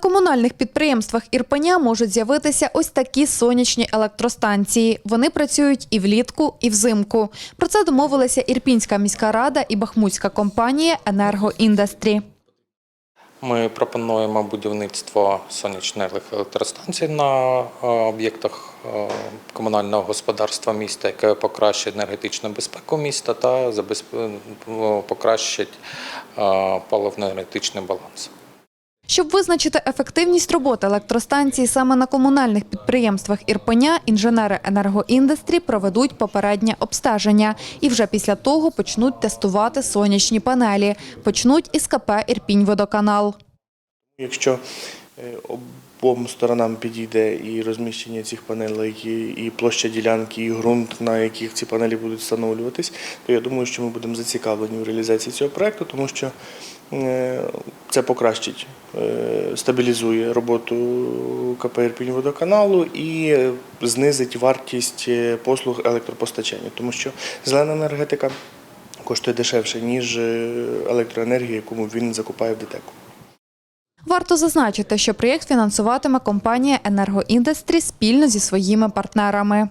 комунальних підприємствах Ірпеня можуть з'явитися ось такі сонячні електростанції. Вони працюють і влітку, і взимку. Про це домовилися Ірпінська міська рада і бахмутська компанія «Енергоіндастрі». Ми пропонуємо будівництво сонячних електростанцій на е, об'єктах е, комунального господарства міста, яке покращить енергетичну безпеку міста та е, покращить е, паливно-енергетичний баланс. Щоб визначити ефективність роботи електростанції саме на комунальних підприємствах Ірпеня, інженери «Енергоіндастрі» проведуть попереднє обстеження і вже після того почнуть тестувати сонячні панелі. Почнуть із КП «Ірпінь-Водоканал». Якщо е, обом сторонам підійде і розміщення цих панелей, і- площа ділянки, і ґрунт, на яких ці панелі будуть встановлюватись, то я думаю, що ми будемо зацікавлені в реалізації цього проекту, тому що е, це покращить, е, стабілізує роботу КП «Ірпінь-Водоканалу і е, знизить вартість е, послуг електропостачання, тому що зелена енергетика коштує дешевше, ніж е, електроенергія, яку він закупає в ДТЕКу. Варто зазначити, що проєкт фінансуватиме компанія «Енергоіндастрі» спільно зі своїми партнерами.